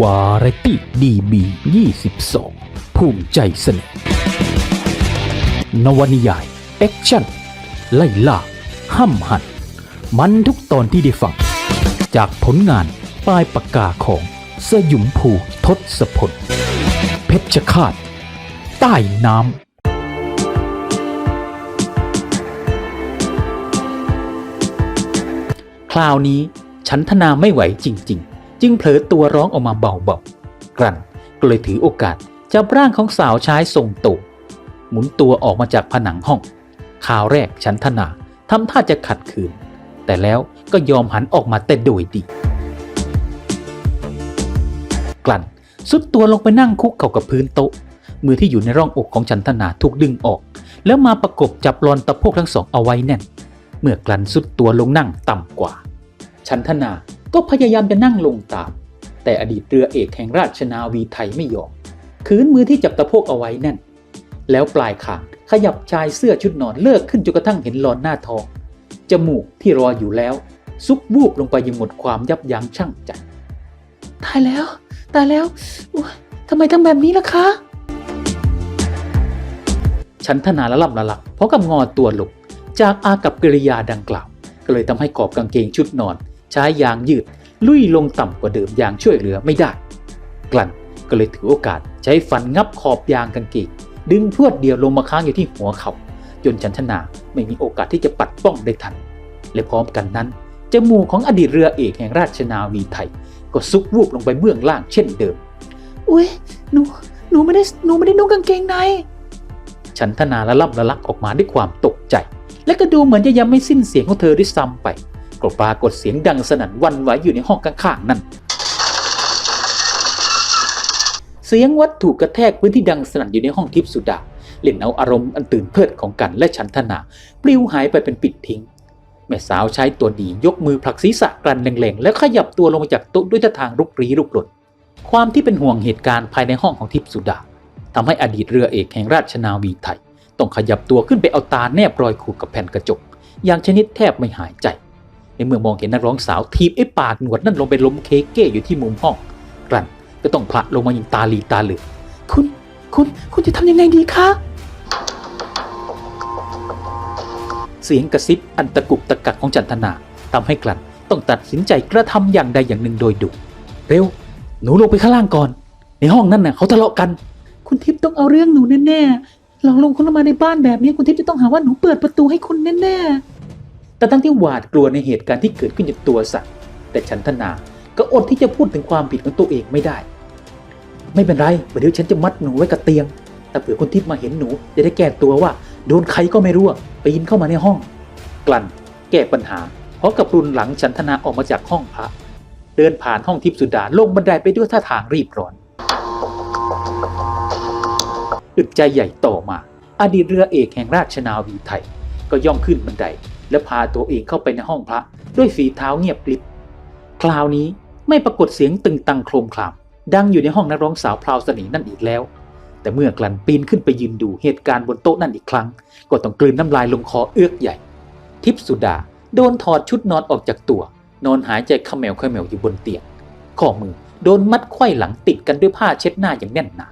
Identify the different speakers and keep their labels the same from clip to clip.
Speaker 1: วาไรตี้ดีบี22 ภูมิใจเสนอนวนิยายแอคชั่น ไล่ล่า ห้ำหัน มันทุกตอนที่ได้ฟัง จากผลงานปลายปากกาของสยุมภูทศพล เพชรฆาตใต้น้ำคราวนี้ฉันทนาไม่ไหวจริง ๆ จึงเผลอตัวร้องออกมาเบาๆกลั่นก็เลยถือโอกาสจับร่างของสาวใช้ทรงโตหมุนตัวออกมาจากผนังห้องข่าวแรกฉันทนาทำท่าจะขัดขืน แต่แล้วก็ยอมหันออกมาแต่โดยดี กลั่นสุดตัวลงไปนั่งคุกเข่ากับพื้นโต๊ะ มือที่อยู่ในร่องอกของฉันทนาถูกดึงออก แล้วมาประกบจับรอนตะโพกทั้งสองเอาไว้แน่น เมื่อกลั่นสุดตัวลงนั่งต่ำกว่า ฉันทนา ก็พยายามจะนั่งลงตาม แต่อดีตเรือเอกแห่งราชนาวีไทยไม่ยอมคืนมือที่จับตะโพกเอาไว้แน่น แล้วปลายคางขยับชายเสื้อชุดนอนเลิกขึ้นจนกระทั่งเห็นหลอนหน้าทอง จมูกที่รออยู่แล้ว ซุกวูบลงไปยังหมดความยับยั้งชั่งใจตายแล้ว ตายแล้วทำไมทำแบบนี้ล่ะคะ ฉันทนาละล่ำละลักเพราะกับงอตัวหลงจากอากับกิริยาดังกล่าว ก็เลยทำให้กอบกางเกงชุดนอน ใช้ยางยืด ลุยลงต่ำกว่าเดิมอย่างช่วยเหลือไม่ได้ กลั่นก็เลยถือโอกาสใช้ฟันงับขอบยางกางเกงดึงพรวดเดียวลงมาค้างอยู่ที่หัวเขาจนฉันทนาไม่มีโอกาสที่จะปัดป้องได้ทัน และพร้อมกันนั้น จมูกของอดีตเรือเอกแห่งราชนาวีไทย ก็ซุกวูบลงไปเบื้องล่างเช่นเดิม อุ้ยหนูหนูไม่ได้หนูไม่ได้นุ่งกางเกงในฉันทนาละล่ำละลักออกมาด้วยความตกใจ และก็ดูเหมือนจะยังไม่สิ้นเสียงของเธอด้วยซ้ำไป ก็ปรากฏเสียงดังสนั่นวันไหวอยู่ในห้องข้างๆนั่น เสียงวัตถุกระแทกพื้นที่ดังสนั่นอยู่ในห้องทิพสุดา เล่นเอาอารมณ์อันตื่นเพลิดของกันและฉันทนา ปลิวหายไปเป็นปิดทิ้ง แม่สาวใช้ตัวดียกมือผลักศีรษะกลันแรงๆ แล้วขยับตัวลงมาจากโต๊ะด้วยท่าทางรุกรีรุกรนความที่เป็นห่วงเหตุการณ์ภายในห้องของทิพสุดาทำให้อดีตเรือเอกแห่งราชนาวีไทย ต้องขยับตัวขึ้นไปเอาตาแนบรอยขูดกับแผ่นกระจกอย่างชนิดแทบไม่หายใจ เมื่อมองเห็นนักร้องสาวทีบไอ้ปากหนวดนั่นลงไปล้มเคเก้อยู่ที่มุมห้องกลั่นก็ต้องผละลงมายิงตาลีตาเหลือกคุณคุณคุณจะทำยังไงดีคะเสียงกระซิบอันตะกุกตะกักของจันทนาทำให้กลั่นต้องตัดสินใจกระทำอย่างใดอย่างหนึ่งโดยดุเร็ว หนูลงไปข้างล่างก่อน ในห้องนั่นน่ะเขาทะเลาะกัน คุณทิพย์ต้องเอาเรื่องหนูแน่ๆลองลงคนมาในบ้านแบบนี้คุณทิพย์จะต้องหาว่าหนูเปิดประตูให้คุณแน่ๆ แต่ตั้งที่หวาดกลัวในเหตุการณ์ที่เกิดขึ้นจากตัวสัตว์ แต่ฉันทนาก็อดที่จะพูดถึงความผิดของตัวเองไม่ได้ ไม่เป็นไรเดี๋ยวฉันจะมัดหนูไว้กับเตียง แต่เผื่อคุณทิพย์มาเห็นหนูจะได้แก้ตัวว่า โดนใครก็ไม่รู้อะปีนเข้ามาในห้อง กลั่น แก้ปัญหาเพราะกับรุนหลังฉันทนาออกมาจากห้องพระ เดินผ่านห้องทิพย์สุดาลงบันไดไปด้วยท่าทางรีบร้อนอึดใจใหญ่ต่อมา อดีตเรือเอกแห่งราชนาวีไทย ก็ย่องขึ้นบันได และพาตัวเองเข้าไปในห้องพระด้วยฝีเท้าเงียบกริบ คราวนี้ไม่ปรากฏเสียงตึงตังโครมคราม ดังอยู่ในห้องนักร้องสาวพราวสนีนั่นอีกแล้ว แต่เมื่อกลั่นปีนขึ้นไปยืนดูเหตุการณ์บนโต๊ะนั่นอีกครั้ง ก็ต้องกลืนน้ำลายลงคอเอื้อกใหญ่ ทิพสุดาโดนถอดชุดนอนออกจากตัว นอนหายใจเขมวเขมวอยู่บนเตียงข้อมือโดนมัดไขว้หลังติดกันด้วยผ้าเช็ดหน้าอย่างแน่นหนา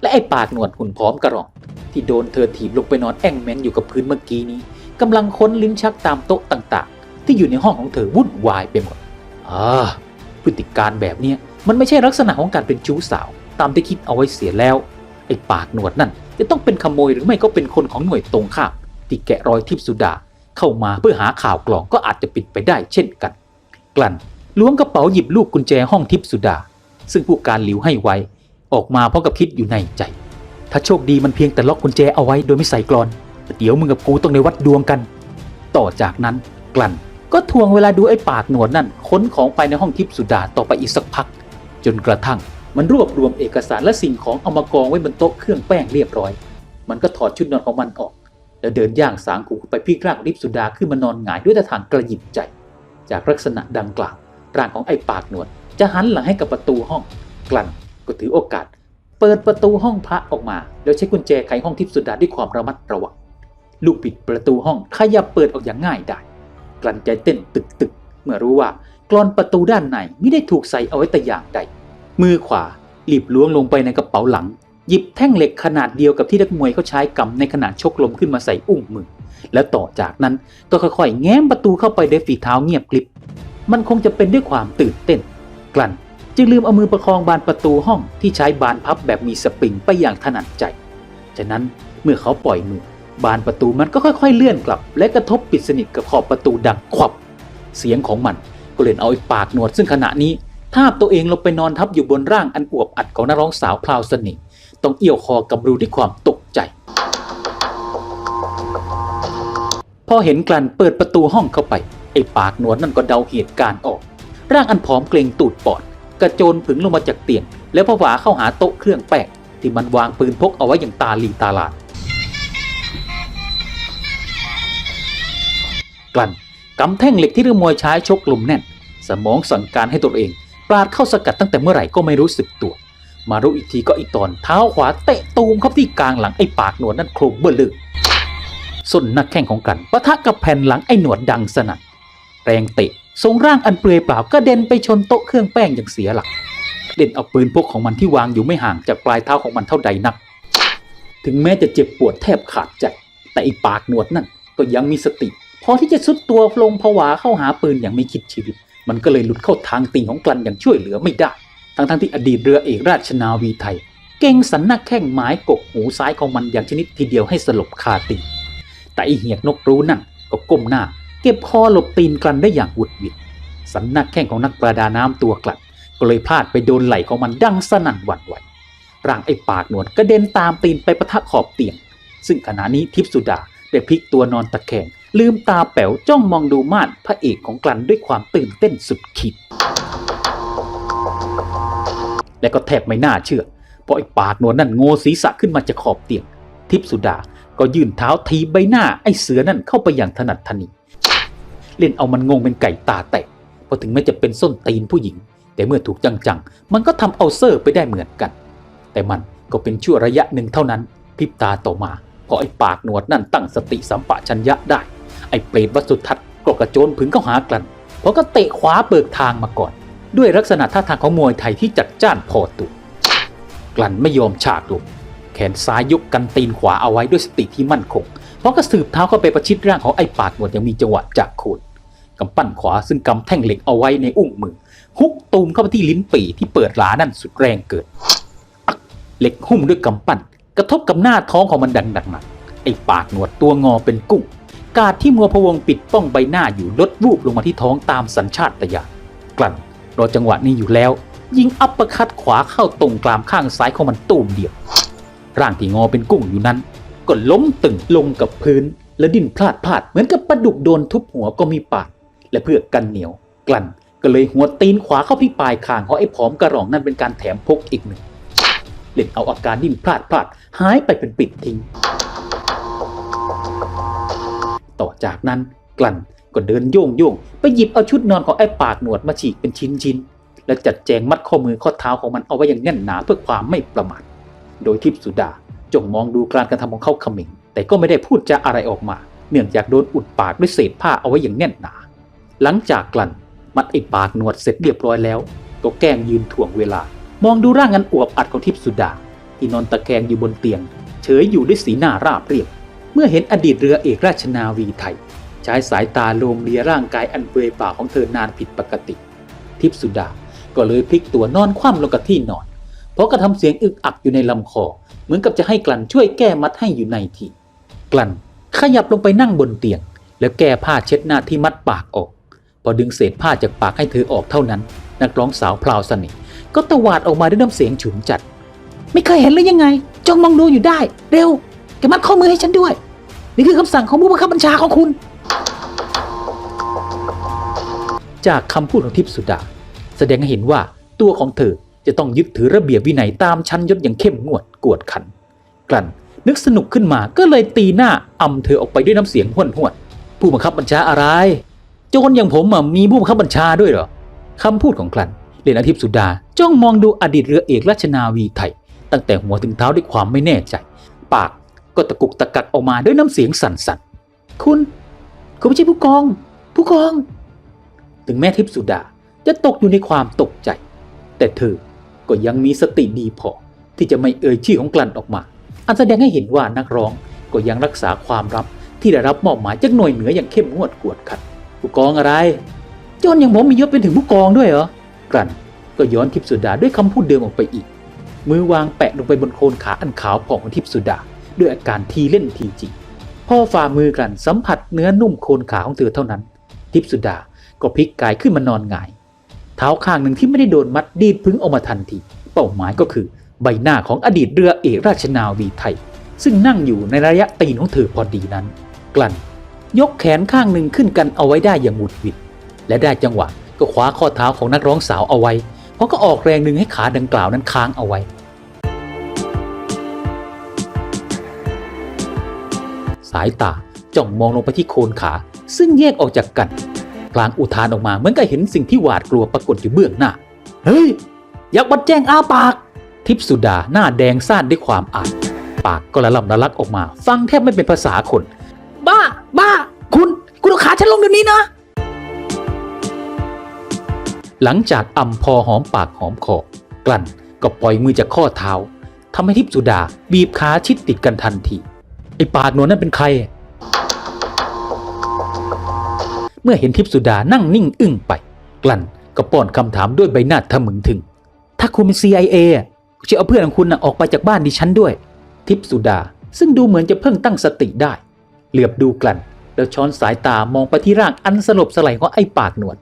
Speaker 1: และไอ้ปากหนวดหุ่นพร้อมกระรอง ที่โดนเธอถีบลงไปนอนแอ่งแมงอยู่กับพื้นเมื่อกี้นี้ กำลังค้นลิ้นชักตามโต๊ะต่างๆ ที่อยู่ในห้องของเธอวุ่นวายไปหมดอ่าพฤติการแบบเนี้ยมันไม่ใช่ลักษณะของการเป็นชู้สาว ตามที่คิดเอาไว้เสียแล้ว ไอ้ปากหนวดนั่น จะต้องเป็นขโมยหรือไม่ก็เป็นคนของหน่วยตรงข้ามที่แกะรอยทิพสุดา เข้ามาเพื่อหาข่าวกล่องก็อาจจะปิดไปได้เช่นกัน กลั่นล้วงกระเป๋าหยิบลูกกุญแจห้องทิพสุดา ซึ่งผู้การหลิวให้ไว้ ออกมาเพราะกับคิดอยู่ในใจ ถ้าโชคดีมันเพียงแต่ล็อกกุญแจเอาไว้โดยไม่ใส่กรอน เดี๋ยวมึงกับกูต้องในวัดดวงกัน ต่อจากนั้นกลั่นก็ทวงเวลาดูไอ้ปากหนวดนั่นค้นของภายในห้องทิพย์สุดาต่อไปอีกสักพัก จนกระทั่งมันรวบรวมเอกสารและสิ่งของเอามากองไว้บนโต๊ะเครื่องแป้งเรียบร้อย มันก็ถอดชุดนอนของมันออก แล้วเดินย่างสางกูไปพลิกร่างของทิพสุดาขึ้นมานอนหงายด้วยท่าทางกระหยิบใจ จากลักษณะดังกล่าวร่างของไอ้ปากหนวด จะหันหลังให้กับประตูห้อง กลั่นก็ถือโอกาส เปิดประตูห้องพระออกมา แล้วใช้กุญแจไขห้องทิพย์สุดาด้วยความระมัดระวัง ลูกปิดประตูห้องขยับเปิดออกอย่างง่ายได้กลั่นใจเต้นตึกตึกเมื่อรู้ว่ากรอนประตูด้านในไม่ได้ถูกใส่เอาไว้แต่อย่างใด มือขวารีบล้วงลงไปในกระเป๋าหลัง หยิบแท่งเหล็กขนาดเดียวกับที่นักมวยเขาใช้กำในขณะชกลมขึ้นมาใส่อุ้งมือ แล้วต่อจากนั้นก็ค่อยๆ แง้มประตูเข้าไปด้วยฝีเท้าเงียบกริบ มันคงจะเป็นด้วยความตื่นเต้น กลั่นจึงลืมเอามือประคองบานประตูห้องที่ใช้บานพับแบบมีสปริงไปอย่างถนัดใจ ฉะนั้นเมื่อเขาปล่อยมือ บานประตูมันก็ค่อยๆเลื่อนกลับ และกระทบปิดสนิทกับขอบประตูดังควับ เสียงของมันก็เล่นเอาไอ้ปากหนวดซึ่งขณะนี้ทาบตัวเองลงไปนอนทับอยู่บนร่างอันอวบอัดของนักร้องสาวพลาวสน่ห์ต้องเอี้ยวคอกำรูด้วยความตกใจ พอเห็นกลั่นเปิดประตูห้องเข้าไป ไอ้ปากหนวดนั่นก็เดาเหตุการณ์ออก ร่างอันผอมเกรงตูดปอด กระโจนผึ่งลงมาจากเตียง แล้วผวาเข้าหาโต๊ะเครื่องแป้งที่มันวางปืนพกเอาไว้อย่างตาลีตาลาด กลั่นกำแท่งเหล็กที่เรือมวยใช้ชกลมแน่น สมองสั่งการให้ตัวเอง ปราดเข้าสกัดตั้งแต่เมื่อไหร่ก็ไม่รู้สึกตัว มารู้อีกทีก็อีกตอนเท้าขวาเตะตูมเข้าที่กลางหลังไอ้ปากหนวดนั่นโครงเบื้อลึกส้นหนักแข้งของกันปะทะกับแผ่นหลังไอ้หนวดดังสนั่นแรงเตะทรงร่างอันเปลือยเปล่าก็เด็นไปชนโต๊ะเครื่องแป้งอย่างเสียหลัก เด่นเอาปืนพกของมันที่วางอยู่ไม่ห่างจากปลายเท้าของมันเท่าใดนัก ถึงแม้จะเจ็บปวดแทบขาดใจ แต่อีปากหนวดนั่นก็ยังมีสติ พอที่จะสุดตัวลงผวาเข้าหาปืนอย่างไม่คิดชีวิต มันก็เลยหลุดเข้าทางตีนของกลันอย่างช่วยเหลือไม่ได้ ทั้งๆที่อดีตเรือเอกราชนาวีไทย เก่งสันนักแข้งไม้กกหูซ้ายของมันอย่างชนิดทีเดียวให้สลบคาตีนแต่ไอเหียกนกรู้นั่นก็ก้มหน้า เก็บคอหลบตีนกลันได้อย่างหวุดหวิดสันนักแข้งของนักประดาน้ำตัวกลันก็เลยพลาดไปโดนไหล่ของมันดังสนั่นหวั่นไหวร่างไอ้ปากหนวดกระเด็นตามตีนไปประทะขอบเตียง ซึ่งขณะนี้ทิพสุดาได้พลิกตัวนอนตะแคง ลืมตาแป๋วจ้องมองดูม่าดพระเอกของกลันด้วยความตื่นเต้นสุดขีด และก็แทบไม่น่าเชื่อ เพราะไอ้ปากหนวดนั่นโงศีรษะขึ้นมาจากขอบเตียง ทิพสุดาก็ยื่นเท้าทีบใบหน้าไอ้เสือนั่นเข้าไปอย่างถนัดทนีเล่นเอามันงงเป็นไก่ตาแตกเพราะถึงแม้จะเป็นส้นตีนผู้หญิง แต่เมื่อถูกจังๆ มันก็ทำเอาเซอร์ไปได้เหมือนกัน แต่มันก็เป็นชั่วระยะหนึ่งเท่านั้นพริบตาต่อมาพอไอ้ปากหนวดนั่นตั้งสติสัมปชัญญะได้ ไอ้เปรตวัสุทัศน์ก็กระโจนผึงเข้าหากลันเพราะก็เตะขวาเบิกทางมาก่อน ด้วยลักษณะท่าทางของมวยไทยที่จัดจ้านพอตัวกลันไม่ยอมฉากลงแขนซ้ายยกกันตีนขวาเอาไว้ด้วยสติที่มั่นคง เพราะก็สืบเท้าเข้าไปประชิดร่างของไอ้ปากหนวดย่างมีจังหวะจากโคนกำปั้นขวาซึ่งกำแท่งเหล็กเอาไว้ในอุ้งมือ ฮุกตูมเข้าไปที่ลิ้นปี่ที่เปิดหลานั่นสุดแรงเกิด เหล็กหุ้มด้วยกำปั้น กระทบกับหน้าท้องของมันดังหนักๆไอ้ปากหนวดตัวงอเป็นกุ้ง กาดที่มัวพวงปิดป้องใบหน้าอยู่ลดวูบลงมาที่ท้องตามสัญชาตญาณกลั่นรอจังหวะนี้อยู่แล้ว ยิงอัปเปอร์คัดขวาเข้าตรงกลามข้างซ้ายของมันตูมเดียว ร่างที่งอเป็นกุ้งอยู่นั้น ก็ล้มตึงลงกับพื้น และดิ้นพลาดพลาดเหมือนกับปลาดุกโดนทุบหัวก็มีปาก และเพื่อกันเหนียว กลั่นก็เลยหัวตีนขวาเข้าที่ปลายคางของไอ้ผอมกระรองนั่นเป็นการแถมพกอีกหนึ่งเล่นเอาอาการดิ้นพลาดพลาดหายไปเป็นปิดทิ้ง ต่อจากนั้นกลั่นก็เดินโยงโยงไปหยิบเอาชุดนอนของไอ้ปากหนวดมาฉีกเป็นชิ้นชิ้นและจัดแจงมัดข้อมือข้อเท้าของมันเอาไว้อย่างแน่นหนาเพื่อความไม่ประมาทโดยทิพสุดาจงมองดูการกระทำของเขาขมิงแต่ก็ไม่ได้พูดจาอะไรออกมา เนื่องจากโดนอุดปากด้วยเศษผ้าเอาไว้อย่างแน่นหนา หลังจากกลั่นมัดไอ้ปากหนวดเสร็จเรียบร้อยแล้วก็แกล้งยืนถ่วงเวลา มองดูร่างอันอวบอัดของทิพสุดา ที่นอนตะแคงอยู่บนเตียง เฉยอยู่ด้วยสีหน้าราบเรียบ เมื่อเห็นอดีตเรือเอกราชนาวีไทย ใช้สายตาโลมเลียร่างกายอันเปลือยเปล่าของเธอนานผิดปกติ ทิพสุดาก็เลยพลิกตัวนอนคว่ำลงกับที่นอน เพราะกระทำเสียงอึกอักอยู่ในลำคอ เหมือนกับจะให้กลั่นช่วยแก้มัดให้อยู่ในทีกลั่นขยับลงไปนั่งบนเตียง แล้วแก้ผ้าเช็ดหน้าที่มัดปากออก พอดึงเศษผ้าจากปากให้เธอออกเท่านั้น นักร้องสาวพลาวสน่ห์ก็ตวาดออกมาด้วยน้ำเสียงฉุนจัด ไม่เคยเห็นเลยยังไงจ้องมองดูอยู่ได้ เร็ว มัดข้อมือให้ฉันด้วย นี่คือคำสั่งของผู้บังคับบัญชาของคุณ จากคำพูดของทิพสุดา แสดงให้เห็นว่าตัวของเธอจะต้องยึดถือระเบียบวินัยตามชั้นยศอย่างเข้มงวดกวดขัน กลั่นนึกสนุกขึ้นมาก็เลยตีหน้าอำเธอออกไปด้วยน้ำเสียงห้วนห้วนผู้บังคับบัญชาอะไร โจรอย่างผมมีผู้บังคับบัญชาด้วยเหรอคำพูดของกลั่นเรนอาทิตย์สุดาจ้องมองดูอดีตเรือเอกราชนาวีไทย ตั้งแต่หัวถึงเท้าด้วยความไม่แน่ใจ ปาก ก็ตะกุกตะกักออกมาด้วยน้ำเสียงสั่นๆ คุณ คุณไม่ใช่ผู้กอง ผู้กอง ถึงแม้ทิพสุดาจะตกอยู่ในความตกใจ แต่เธอก็ยังมีสติดีพอ ที่จะไม่เอ่ยชื่อของกลั่นออกมา อันแสดงให้เห็นว่านักร้องก็ยังรักษาความลับที่ได้รับมอบหมายจากหน่วยเหนืออย่างเข้มงวดกวดขันผู้กองอะไรจนอย่างผมมียศเป็นถึงผู้กองด้วยเหรอกลั่นก็ย้อนทิพสุดาด้วยคำพูดเดิมออกไปอีก มือวางแปะลงไปบนโคนขาอันขาวผ่องของทิพสุดา ด้วยอาการทีเล่นทีจริงพอฝ่ามือกลั่นสัมผัสเนื้อนุ่มโคนขาของเธอเท่านั้น ทิพสุดาก็พลิกกายขึ้นมานอนหงาย เท้าข้างหนึ่งที่ไม่ได้โดนมัดดีดพึ่งออกมาทันที เป้าหมายก็คือใบหน้าของอดีตเรือเอกราชนาวีไทย ซึ่งนั่งอยู่ในระยะตีนของเธอพอดีนั้น กลั่น ยกแขนข้างหนึ่งขึ้นกันเอาไว้ได้อย่างหมุดหวิด และได้จังหวะก็คว้าข้อเท้าของนักร้องสาวเอาไว้ เพราะก็ออกแรงหนึ่งให้ขาดังกล่าวนั้นค้างเอาไว้ สายตาจ้องมองลงไปที่โคนขา ซึ่งแยกออกจากกัน พลางอุทานออกมาเหมือนกับเห็นสิ่งที่หวาดกลัวปรากฏอยู่เบื้องหน้า เฮ้ยอยากบัดแจ้งอ้าปาก ทิพย์สุดาหน้าแดงซ่านด้วยความอายปากก็ละล่ำละลักออกมา ฟังแทบไม่เป็นภาษาคน บ้า บ้า คุณ คุณเอาขาฉันลงเดี๋ยวนี้นะ หลังจากอำพอหอมปากหอมคอกลั่นก็ปล่อยมือจากข้อเท้าทำให้ทิพย์สุดาบีบขาชิดติดกันทันที ไอ้ปากหนวลนั่นเป็นใคร เมื่อเห็นทิพสุดานั่งนิ่งอึ้งไป กลั่นก็ป้อนคำถามด้วยใบหน้าทะมึงถึง ถ้าคุณเป็น CIA อะก็จะเอาเพื่อนของคุณนะออกไปจากบ้านดิฉันด้วย ทิพสุดาซึ่งดูเหมือนจะเพิ่งตั้งสติได้ เหลือบดูกลั่น แล้วช้อนสายตามองไปที่ร่างอันสลบสลายของไอ้ปากหนวด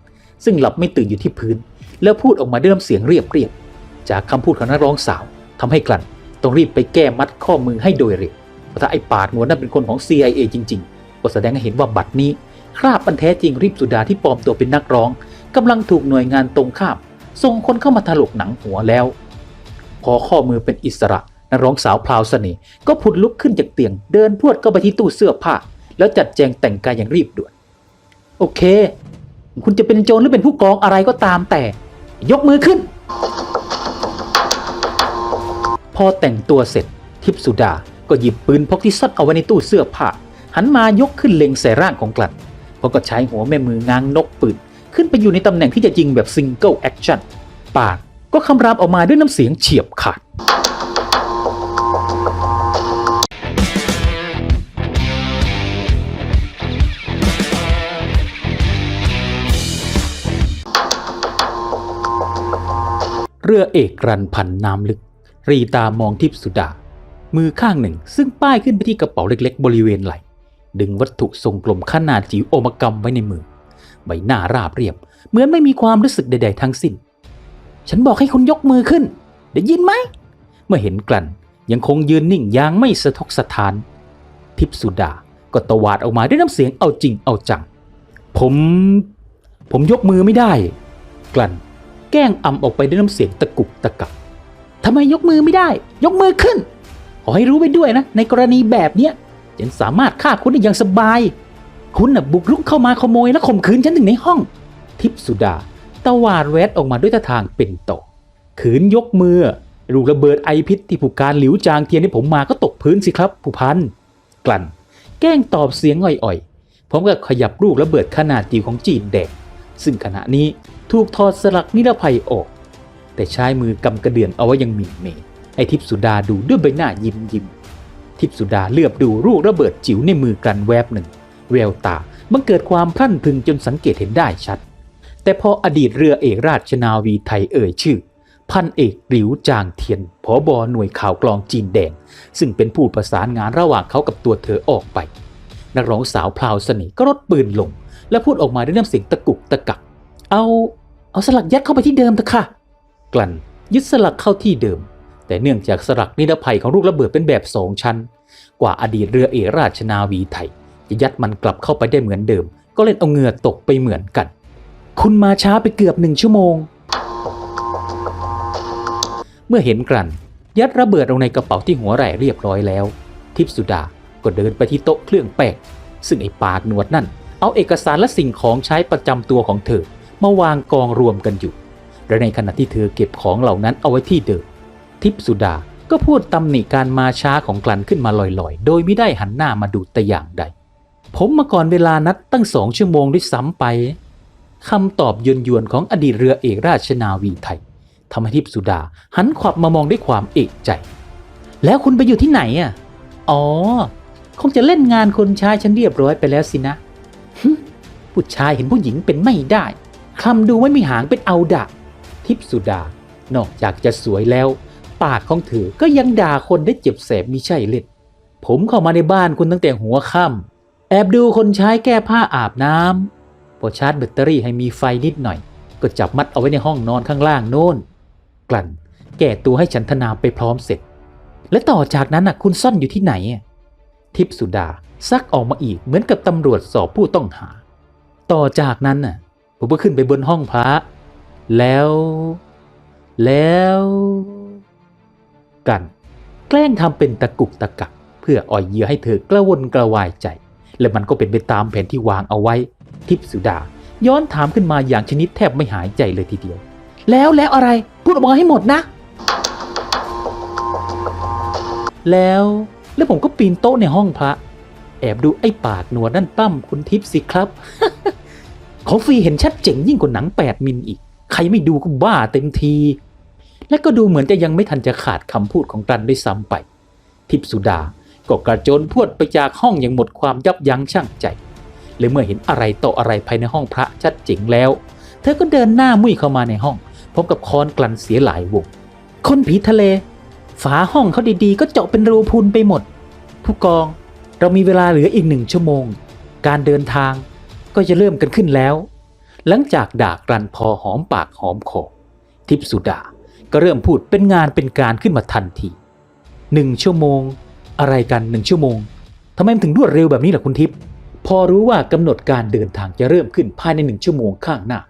Speaker 1: ซึ่งหลับไม่ตื่นอยู่ที่พื้น แล้วพูดออกมาด้วยน้ำเสียงเรียบเรียบๆจากคำพูดของนักร้องสาวทำให้กลั่นต้องรีบไปแก้มัดข้อมือให้โดยเร็ว ถ้าไอ้ปากหนวดนั้นเป็นคนของ CIA จริง ๆ ก็แสดงให้เห็นว่าบัตรนี้ คราบอันแท้จริงริบสุดาที่ปลอมตัวเป็นนักร้องกำลังถูกหน่วยงานตรงข้ามส่งคนเข้ามาถลกหนังหัวแล้ว พอข้อมือเป็นอิสระนักร้องสาวพลาวเสน่ห์ก็ผุดลุกขึ้นจากเตียง เดินพรวดเข้าไปที่ตู้เสื้อผ้า แล้วจัดแจงแต่งกายอย่างรีบด่วน โอเค คุณจะเป็นโจรหรือเป็นผู้กองอะไรก็ตามแต่ ยกมือขึ้น พอแต่งตัวเสร็จ ทิพสุดา ก็หยิบปืนพกที่ซ่อนเอาไว้ในตู้เสื้อผ้าหันมายกขึ้นเล็งใส่ร่างของกลั่นพอก็ใช้หัวแม่มือง้างนกปืนขึ้นไปอยู่ในตำแหน่งที่จะยิงแบบซิงเกิลแอคชั่นปากก็คำรามออกมาด้วยน้ำเสียงเฉียบขาดเรือเอกรันพันน้ำลึก รีตามองทิพย์สุดา มือข้างหนึ่ง ซึ่งป้ายขึ้นไปที่กระเป๋าเล็กๆ บริเวณไหล่ดึงวัตถุทรงกลมขนาดจิ๋วโอมกรรมไว้ในมือ ใบหน้าราบเรียบ เหมือนไม่มีความรู้สึกใด ๆ ทั้งสิ้น ฉันบอกให้คุณยกมือขึ้น ได้ยินไหม เมื่อเห็นกลั่นยังคงยืนนิ่งอย่างไม่สะทกสะท้าน ทิพสุดาก็ตวาดออกมาด้วยน้ำเสียงเอาจริงเอาจัง ผม ผมยกมือไม่ได้ กลั่น แกล้งอำออกไปด้วยน้ำเสียงตะกุกตะกักทำไมยกมือไม่ได้ ยกมือขึ้น ขอให้รู้ไปด้วยนะ ในกรณีแบบเนี้ยฉันสามารถฆ่าคุณได้อย่างสบาย คุณน่ะบุกรุกเข้ามาขโมยและข่มขืนฉันถึงในห้อง ทิพสุดาตวาดแวดออกมาด้วยท่าทางเป็นต่อขืนยกมือลูกระเบิดไอพิษที่ผู้การหลิวจางเทียนให้ผมมาก็ตกพื้นสิครับ ผู้พันกลั่น แกล้งตอบเสียงอ่อยๆพร้อมกับขยับลูกระเบิดขนาดจิ๋วของจีนแดงซึ่งขณะนี้ถูกถอดสลักนิรภัยออก แต่ใช้มือกำกระเดื่องเอาไว้ยังมิ่นเมย์ ไอทิพสุดาดูด้วยใบหน้ายิ้มยิ้มทิพสุดาเลือบดูลูกระเบิดจิ๋วในมือกลันแวบหนึ่ง แววตาบังเกิดความพรั่นพึงจนสังเกตเห็นได้ชัด แต่พออดีตเรือเอกราชนาวีไทยเอ่ยชื่อ พันเอกหลิวจางเทียนผอบอหน่วยข่าวกรองจีนแดง ซึ่งเป็นผู้ประสานงานระหว่างเขากับตัวเธอออกไป นักร้องสาวพลาวสน่ห์ก็ลดปืนลง และพูดออกมาด้วยน้ำเสียงตะกุกตะกัก เอา เอาสลักยัดเข้าไปที่เดิมเถอะค่ะ กลั่นยึดสลักเข้าที่เดิม แต่เนื่องจากสลักนิรภัยของลูกระเบิดเป็นแบบสองชั้น กว่าอดีตเรือเอกราชนาวีไทย จะยัดมันกลับเข้าไปได้เหมือนเดิม ก็เล่นเอาเหงื่อตกไปเหมือนกัน คุณมาช้าไปเกือบหนึ่งชั่วโมง เมื่อเห็นกลั่นยัดระเบิดลงในกระเป๋าที่หัวไหล่เรียบร้อยแล้ว ทิพสุดาก็เดินไปที่โต๊ะเครื่องแป้งซึ่งไอ้ปากหนวดนั่น เอาเอกสารและสิ่งของใช้ประจำตัวของเธอมาวางกองรวมกันอยู่และในขณะที่เธอเก็บของเหล่านั้นเอาไว้ที่เดิม ทิพสุดา ก็พูดตำหนิการมาช้าของกลั่นขึ้นมาลอยๆ โดยไม่ได้หันหน้ามาดูแต่อย่างใด ผมมาก่อนเวลานัดตั้งสองชั่วโมงด้วยซ้ำไปคำตอบยวนของอดีตเรือเอกราชนาวีไทยทำให้ทิพสุดาหันขวับมามองด้วยความเอกใจ แล้วคุณไปอยู่ที่ไหนอะ อ๋อ คงจะเล่นงานคนชายฉันเรียบร้อยไปแล้วสินะผู้ชายเห็นผู้หญิงเป็นไม่ได้คำดูไม่มีหางเป็นเอาดะ ทิพสุดา นอกจากจะสวยแล้ว ปากของเธอก็ยังด่าคนได้เจ็บแสบมิใช่เล่นผมเข้ามาในบ้านคุณตั้งแต่หัวค่ำแอบดูคนใช้แก้ผ้าอาบน้ำพอชาร์จแบตเตอรี่ให้มีไฟนิดหน่อย ก็จับมัดเอาไว้ในห้องนอนข้างล่างโน่นกลั่น แก้ตัวให้ฉันทนาไปพร้อมเสร็จ และต่อจากนั้นน่ะคุณซ่อนอยู่ที่ไหน ทิพสุดาซักออกมาอีกเหมือนกับตำรวจสอบผู้ต้องหา ต่อจากนั้นน่ะผมก็ขึ้นไปบนห้องพระแล้ว แล้ว กัน แกล้งทำเป็นตะกุกตะกัก เพื่ออ่อยเยื่อให้เธอกระวนกระวายใจ และมันก็เป็นไปตามแผนที่วางเอาไว้ ทิพสุดา ย้อนถามขึ้นมาอย่างชนิดแทบไม่หายใจเลยทีเดียว แล้วแล้วอะไรพูดออกมาให้หมดนะ แล้วแล้วผมก็ปีนโต๊ะในห้องพระ แอบดูไอ้ปากหนวดนั่นปั้มคุณทิพสิครับของฟรีเห็นชัดเจ๋งยิ่งกว่าหนัง 8 มิลอีก ใครไม่ดูก็บ้าเต็มที และก็ดูเหมือนจะยังไม่ทันจะขาดคำพูดของกันด้วยซ้ำไป ทิพสุดาก็กระโจนพวดไปจากห้องอย่างหมดความยับยั้งชั่งใจและเมื่อเห็นอะไรต่ออะไรภายในห้องพระชัดเจ๋งแล้ว เธอก็เดินหน้ามุ่ยเข้ามาในห้องพร้อมกับคอนกลั่นเสียหลายวง คนผีทะเล ฝาห้องเขาดีๆ ก็เจาะเป็นรูพุนไปหมด ผู้กองเรามีเวลาเหลืออีกหนึ่งชั่วโมง การเดินทางก็จะเริ่มกันขึ้นแล้ว หลังจากด่ากลั่นพอหอมปากหอมคอทิพสุดา ก็เริ่มพูดเป็นงานเป็นการขึ้นมาทันทีหนึ่งชั่วโมง อะไรกันหนึ่งชั่วโมงทำไมมันถึงรวดเร็วแบบนี้ล่ะคุณทิพย์พอรู้ว่ากำหนดการเดินทางจะเริ่มขึ้นภายในหนึ่งชั่วโมงข้างหน้า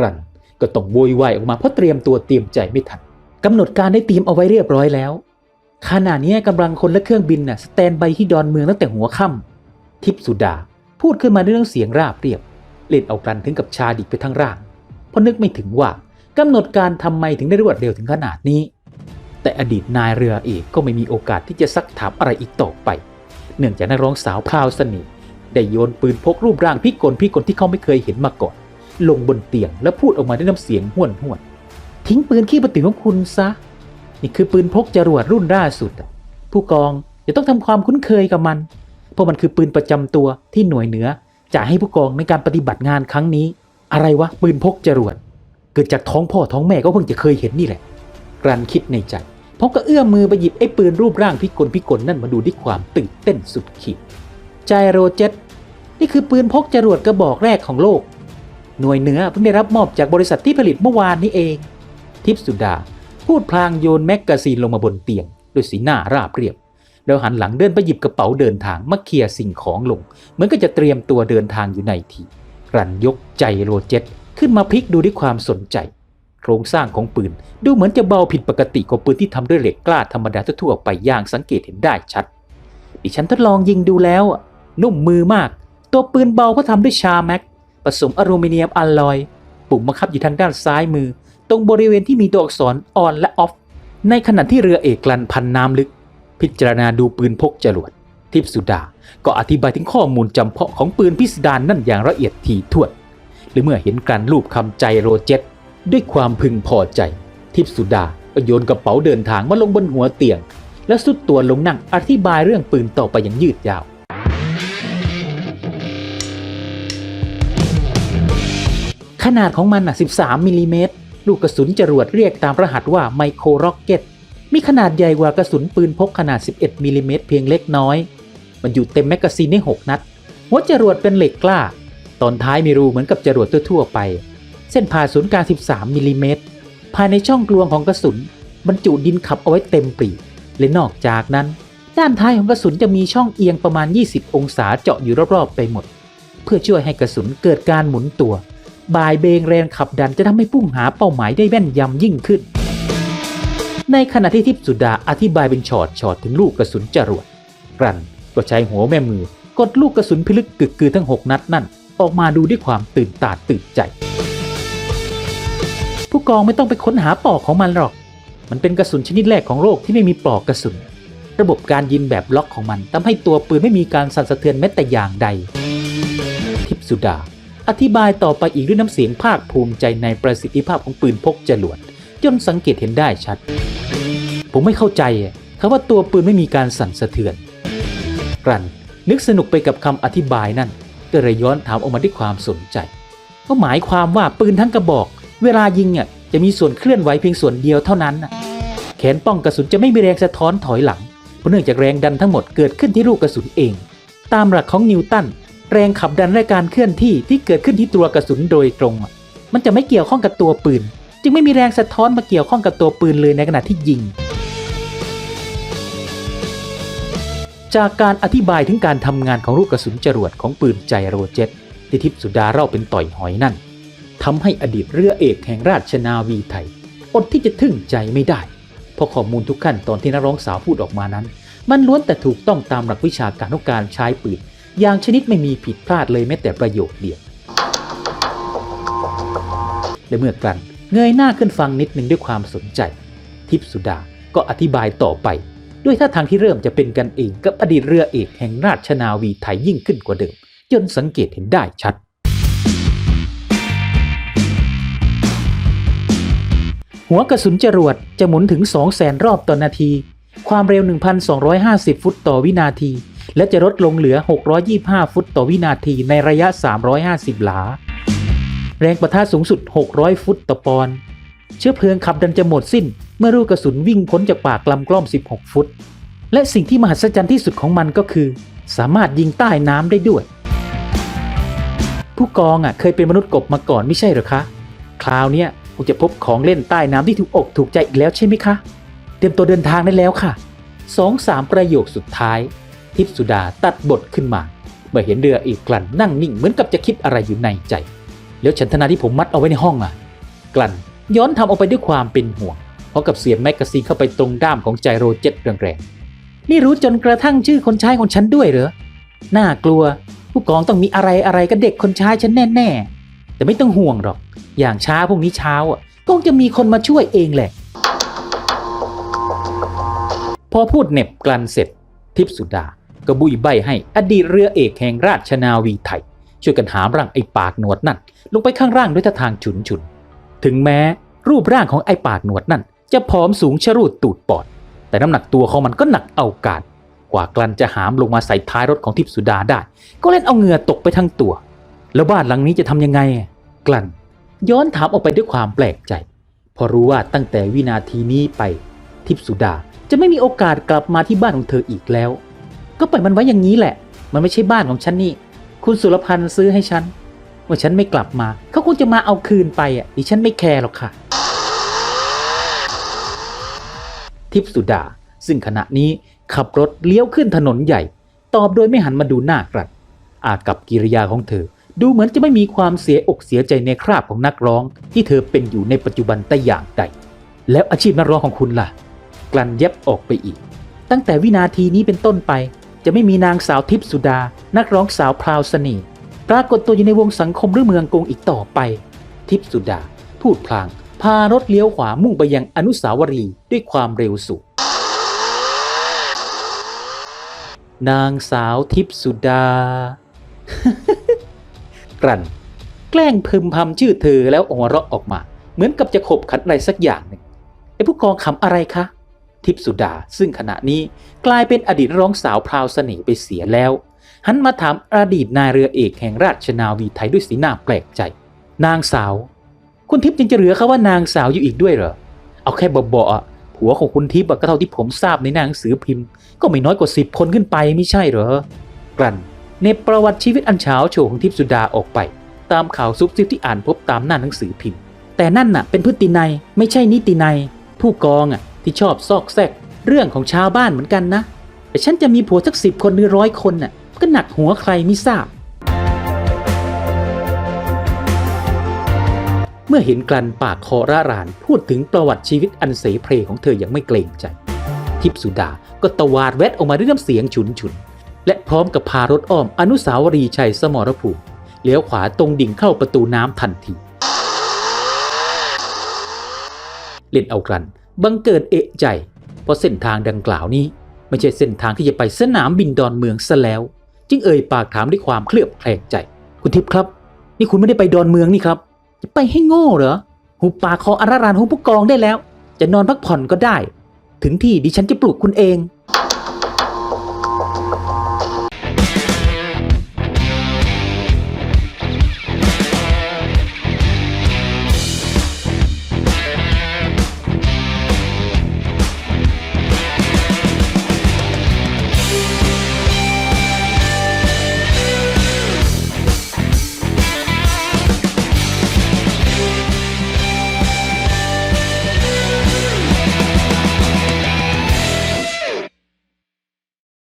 Speaker 1: รันก็ต้องโวยวายออกมาเพราะเตรียมตัวเตรียมใจไม่ทันกำหนดการได้เตรียมเอาไว้เรียบร้อยแล้วขณะนี้กำลังคนและเครื่องบินน่ะสแตนบายที่ดอนเมืองตั้งแต่หัวค่ำทิพย์สุดาพูดขึ้นมาด้วยน้ำเสียงราบเรียบ เล่นเอากันถึงกับชาดิกไปทั้งร่าง เพราะนึกไม่ถึงว่า กำหนดการทำไมถึงได้รวดเร็วถึงขนาดนี้ แต่อดีตนายเรือเอกก็ไม่มีโอกาสที่จะซักถามอะไรอีกต่อไป เนื่องจากนักร้องสาวพราวสน่ห์ได้โยนปืนพกรูปร่างพิกลพิกลที่เขาไม่เคยเห็นมาก่อน ลงบนเตียงและพูดออกมาด้วยน้ำเสียงห้วนห้วนทิ้งปืนขี้ปฏิของคุณซะ นี่คือปืนพกจรวดรุ่นล่าสุด ผู้กองจะต้องทำความคุ้นเคยกับมัน เพราะมันคือปืนประจำตัวที่หน่วยเหนือจะให้ผู้กองในการปฏิบัติงานครั้งนี้ อะไรวะปืนพกจรวด กิดจากท้องพ่อท้องแม่ก็เพิ่งจะเคยเห็นนี่แหละ กรันคิดในใจพร้อมก็เอื้อมมือไปหยิบไอ้ปืนรูปร่างพิกลพิกลนั่นมาดูด้วยความตื่นเต้นสุดขีดไจโรเจ็ตนี่คือปืนพกจรวดกระบอกแรกของโลก หน่วยเหนือเพิ่งได้รับมอบจากบริษัทที่ผลิตเมื่อวานนี้เอง ทิพสุดา พูดพลางโยนแมกกาซีนลงมาบนเตียงด้วยสีหน้าราบเรียบ แล้วหันหลังเดินไปหยิบกระเป๋าเดินทางมาเคลียร์สิ่งของลง เหมือนก็จะเตรียมตัวเดินทางอยู่ในทีรันยกใจโรเจ็ต ขึ้นมาพลิกดูด้วยความสนใจ โครงสร้างของปืน ดูเหมือนจะเบาผิดปกติกว่าปืนที่ทำด้วยเหล็กกล้าธรรมดาทั่วไปอย่างสังเกตเห็นได้ชัด ดิฉันทดลองยิงดูแล้ว นุ่มมือมาก ตัวปืนเบาเพราะทำด้วยชาแม็กผสมอลูมิเนียมอลลอย ปุ่มบังคับอยู่ทางด้านซ้ายมือ ตรงบริเวณที่มีตัวอักษรออนและออฟในขณะที่เรือเอกลันพันน้ำลึก พิจารณาดูปืนพกจรวดทิพสุดา ก็อธิบายถึงข้อมูลจำเพาะของปืนพิสดารนั่นอย่างละเอียดถี่ถ้วน หรือเมื่อเห็นการรูปคำใจโรเจตด้วยความพึงพอใจ ทิพสุดาก็โยนกระเป๋าเดินทางมาลงบนหัวเตียง และสุดตัวลงนั่งอธิบายเรื่องปืนต่อไปอย่างยืดยาว ขนาดของมันอะ 13 มิลลิเมตร ลูกกระสุนจรวดเรียกตามรหัสว่าไมโครร็อกเก็ต มีขนาดใหญ่กว่ากระสุนปืนพกขนาด 11มิลลิเมตรเพียงเล็กน้อย มันอยู่เต็มแมกกาซีนได้6นัด หัวจรวดเป็นเหล็กกล้า ตอนท้ายมีรูเหมือนกับจรวดทั่วๆไป เส้นผ่าศูนย์กลาง 13มิลลิเมตรภายในช่องกลวงของกระสุน บรรจุดินขับเอาไว้เต็มปรีและนอกจากนั้น ด้านท้ายของกระสุนจะมีช่องเอียงประมาณ 20 องศาเจาะอยู่รอบๆไปหมด เพื่อช่วยให้กระสุนเกิดการหมุนตัว บายเบงแรงขับดันจะทำให้พุ่งหาเป้าหมายได้แม่นยำยิ่งขึ้น ในขณะที่ทิพสุดาอธิบายเป็นช็อตช็อตถึงลูกกระสุนจรวดกรันก็ใช้หัวแม่มือกดลูกกระสุนพิลึกกึกกือทั้ง 6 นัดนั่น ออกมาดูด้วยความตื่นตาตื่นใจ ผู้กองไม่ต้องไปค้นหาปลอกของมันหรอก มันเป็นกระสุนชนิดแรกของโลกที่ไม่มีปลอกกระสุน ระบบการยิงแบบล็อกของมันทำให้ตัวปืนไม่มีการสั่นสะเทือนแม้แต่อย่างใด ทิพสุดา อธิบายต่อไปอีกด้วยน้ำเสียงภาคภูมิใจในประสิทธิภาพของปืนพกจรวดจนสังเกตเห็นได้ชัด ผมไม่เข้าใจอะคำว่าตัวปืนไม่มีการสั่นสะเทือน กรันนึกสนุกไปกับคำอธิบายนั่น ก็เลยย้อนถามออกมาด้วยความสนใจ ก็หมายความว่าปืนทั้งกระบอก เวลายิงอะจะมีส่วนเคลื่อนไหวเพียงส่วนเดียวเท่านั้นนะแขนป้องกระสุนจะไม่มีแรงสะท้อนถอยหลังเพราะเนื่องจากแรงดันทั้งหมดเกิดขึ้นที่ลูกกระสุนเอง ตามหลักของนิวตันแรงขับดันและการเคลื่อนที่ที่เกิดขึ้นที่ตัวกระสุนโดยตรง มันจะไม่เกี่ยวข้องกับตัวปืน จึงไม่มีแรงสะท้อนมาเกี่ยวข้องกับตัวปืนเลยในขณะที่ยิง จากการอธิบายถึงการทำงานของลูกกระสุนจรวดของปืนใจโรเจตที่ทิพสุดาเล่าเป็นต่อยหอยนั่นทำให้อดีตเรือเอกแห่งราชนาวีไทย อดที่จะทึ่งใจไม่ได้ เพราะข้อมูลทุกขั้นตอนที่นักร้องสาวพูดออกมานั้น มันล้วนแต่ถูกต้องตามหลักวิชาการของการใช้ปืน อย่างชนิดไม่มีผิดพลาดเลยแม้แต่ประโยคเดียวและเมื่อกลันเงยหน้าขึ้นฟังนิดหนึ่งด้วยความสนใจ ทิพสุดาก็อธิบายต่อไป ด้วยท่าทางที่เริ่มจะเป็นกันเองกับอดีตเรือเอกแห่งราชนาวีไทยยิ่งขึ้นกว่าเดิม จนสังเกตเห็นได้ชัด หัวกระสุนจรวดจะหมุนถึง 200,000รอบต่อนาที ความเร็ว 1,250 ฟุตต่อวินาที และจะลดลงเหลือ 625 ฟุตต่อวินาทีในระยะ 350 หลา แรงประทะสูงสุด 600 ฟุตต่อปอนด์เชื้อเพลิงขับดันจะหมดสิ้น เมื่อลูกกระสุนวิ่งพ้นจากปากลำกล้อม16 ฟุต และสิ่งที่มหัศจรรย์ที่สุดของมันก็คือ สามารถยิงใต้น้ำได้ด้วย ผู้กองอะเคยเป็นมนุษย์กบมาก่อนไม่ใช่หรอคะ คราวเนี้ยคงจะพบของเล่นใต้น้ำที่ถูกอกถูกใจอีกแล้วใช่ไหมคะ เตรียมตัวเดินทางได้แล้วค่ะสองสามประโยคสุดท้าย ทิพสุดาตัดบทขึ้นมาเมื่อเห็นเรืออีกกลั่นนั่งนิ่งเหมือนกับจะคิดอะไรอยู่ในใจ แล้วฉันทนาที่ผมมัดเอาไว้ในห้องอะ กลั่นย้อนทำออกไปด้วยความเป็นห่วง พราะกับเสียบแมกกาซีนเข้าไปตรงด้ามของใจโรเจ็ตแรงๆ นี่รู้จนกระทั่งชื่อคนใช้ของฉันด้วยเหรอ น่ากลัว ผู้กองต้องมีอะไรอะไรกับเด็กคนใช้ฉันแน่ๆ แต่ไม่ต้องห่วงหรอก อย่างช้าพรุ่งนี้เช้าอะก็จะมีคนมาช่วยเองแหละ พอพูดเหน็บกลันเสร็จ ทิพสุดาก็บุยใบให้อดีตเรือเอกแห่งราชนาวีไทย ช่วยกันหามร่างไอ้ปากหนวดนั่น ลงไปข้างล่างด้วยท่าทางฉุนฉุน ถึงแม้รูปร่างของไอ้ปากหนวดนั่น จะผอมสูงชรูดตูดปอด แต่น้ำหนักตัวของมันก็หนักเอาการกว่ากลันจะหามลงมาใส่ท้ายรถของทิพสุดาได้ ก็เล่นเอาเหงื่อตกไปทั้งตัว แล้วบ้านหลังนี้จะทำยังไง กลันย้อนถามออกไปด้วยความแปลกใจ พอรู้ว่าตั้งแต่วินาทีนี้ไป ทิพสุดาจะไม่มีโอกาสกลับมาที่บ้านของเธออีกแล้ว ก็ปล่อยมันไว้อย่างนี้แหละ มันไม่ใช่บ้านของฉันนี่ คุณสุรพันธ์ซื้อให้ฉันเมื่อฉันไม่กลับมา เขาคงจะมาเอาคืนไปอะดิฉันไม่แคร์หรอกค่ะ ทิพย์สุดา ซึ่งขณะนี้ขับรถเลี้ยวขึ้นถนนใหญ่ ตอบโดยไม่หันมาดูหน้ากรัดอาจกับกิริยาของเธอ ดูเหมือนจะไม่มีความเสียอกเสียใจในคราบของนักร้อง ที่เธอเป็นอยู่ในปัจจุบันแต่อย่างใด แล้วอาชีพนักร้องของคุณล่ะ กลั่นเย็บออกไปอีก ตั้งแต่วินาทีนี้เป็นต้นไป จะไม่มีนางสาวทิพย์สุดา นักร้องสาวพราวเสน่ปรากฏตัวอยู่ในวงสังคมหรือเมืองกรุงอีกต่อไป ทิพย์สุดา พูดพลาง พารถเลี้ยวขวามุ่งไปยังอนุสาวรีย์ด้วยความเร็วสูง นางสาวทิพสุดากลั่น แกล้งพึมพำชื่อเธอแล้วหัวเราะออกมา เหมือนกับจะขบขันอะไรสักอย่างหนึ่งไอ้ผู้กองขำอะไรคะ ทิพสุดาซึ่งขณะนี้กลายเป็นอดีตร้องสาวพราวเสน่ห์ไปเสียแล้ว หันมาถามอดีตนายเรือเอกแห่งราชนาวีไทยด้วยสีหน้าแปลกใจ นางสาว คุณทิพย์ยังจะเหลือเขาว่านางสาวอยู่อีกด้วยเหรอ เอาแค่เบาๆอะผัวของคุณทิพย์ก็เท่าที่ผมทราบในหนังสือพิมพ์ ก็ไม่น้อยกว่าสิบคนขึ้นไปไม่ใช่เหรอ กลั่นในประวัติชีวิตอันเฉาโฉของทิพย์สุดาออกไป ตามข่าวซุบซิบที่อ่านพบตามหน้าหนังสือพิมพ์ แต่นั่นน่ะเป็นพฤตินัยไม่ใช่นิตินัย ผู้กองอะที่ชอบซอกแซกเรื่องของชาวบ้านเหมือนกันนะ แต่ฉันจะมีผัวสักสิบคนหรือร้อยคนน่ะก็หนักหัวใครไม่ทราบ เมื่อเห็นกลันปากคอร่ารานพูดถึงประวัติชีวิตอันเสเพลของเธออย่างไม่เกรงใจ ทิพสุดาก็ตวาดแวดออกมาด้วยน้ำเสียงฉุนฉุนและพร้อมกับพารถอ้อมอนุสาวรีย์ชัยสมรภูมิเลี้ยวขวาตรงดิ่งเข้าประตูน้ำทันที เล่นเอากลันบังเกิดเอะใจ เพราะเส้นทางดังกล่าวนี้ ไม่ใช่เส้นทางที่จะไปสนามบินดอนเมืองซะแล้ว จึงเอ่ยปากถามด้วยความเคลือบแคลงใจ คุณทิพย์ครับ นี่คุณไม่ได้ไปดอนเมืองนี่ครับ จะไปให้โง่เหรอ
Speaker 2: หุบปากคออารารันของผู้กองได้แล้ว จะนอนพักผ่อนก็ได้ ถึงที่ดิฉันจะปลุกคุณเอง